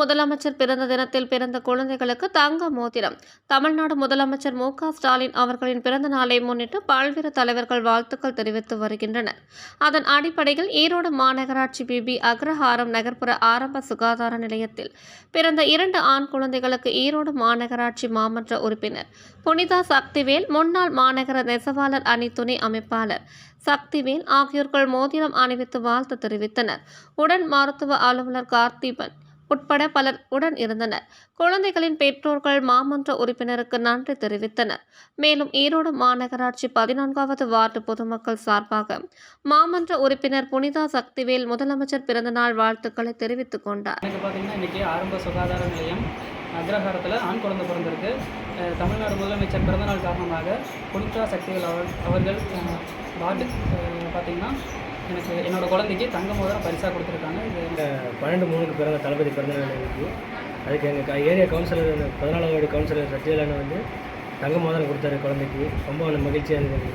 முதலமைச்சர் பிறந்த தினத்தில் பிறந்த குழந்தைகளுக்கு தங்க மோதிரம். தமிழ்நாடு முதலமைச்சர் மு ஸ்டாலின் அவர்களின் பிறந்த நாளை முன்னிட்டு பல்வேறு தலைவர்கள் வாழ்த்துக்கள் தெரிவித்து வருகின்றனர். அதன் அடிப்படையில் ஈரோடு மாநகராட்சி பிபி அக்ரஹாரம் நகர்ப்புற ஆரம்ப சுகாதார நிலையத்தில் பிறந்த இரண்டு ஆண் குழந்தைகளுக்கு ஈரோடு மாநகராட்சி மாமன்ற உறுப்பினர் புனிதா சக்திவேல் முன்னாள் மாநகர நெசவாளர் அணி துணை அமைப்பாளர் சக்திவேல் ஆகியோர்கள் மோதிரம் அணிவித்து வாழ்த்து தெரிவித்தனர். உடன் மருத்துவ அலுவலர் கார்த்திபன் உட்பட பலர் உடன் இருந்தனர். குழந்தைகளின் பெற்றோர்கள் மாமன்ற உறுப்பினருக்கு நன்றி தெரிவித்தனர். மேலும் ஈரோடு மாநகராட்சி பதினான்காவது வார்டு பொதுமக்கள் சார்பாக மாமன்ற உறுப்பினர் புனிதா சக்திவேல் முதலமைச்சர் பிறந்தநாள் வாழ்த்துக்களை தெரிவித்துக் கொண்டார். இன்னைக்கு ஆரம்ப சுகாதார நிலையம் அக்ரஹாரத்தில் ஆண் குழந்தை பிறந்திருக்கு. தமிழ்நாடு முதலமைச்சர் பிறந்தநாள் காரணமாக புனிதா சக்திகள் அவர்கள் வார்டு அஹ், பார்த்தீங்கன்னா எனக்கு என்னோட குழந்தைக்கு தங்க மோதிரம் பரிசாக கொடுத்துருக்காங்க. இது பன்னெண்டு மூணுக்கு பிறந்த தளபதி பிறந்த நாள் அதுக்கு எங்கள் ஏரியா கவுன்சிலர் பதினாலாம் வார்டு கவுன்சிலர் சத்யலான வந்து தங்க மோதிரம் கொடுத்தாரு குழந்தைக்கு. ரொம்ப மகிழ்ச்சியாக இருந்தது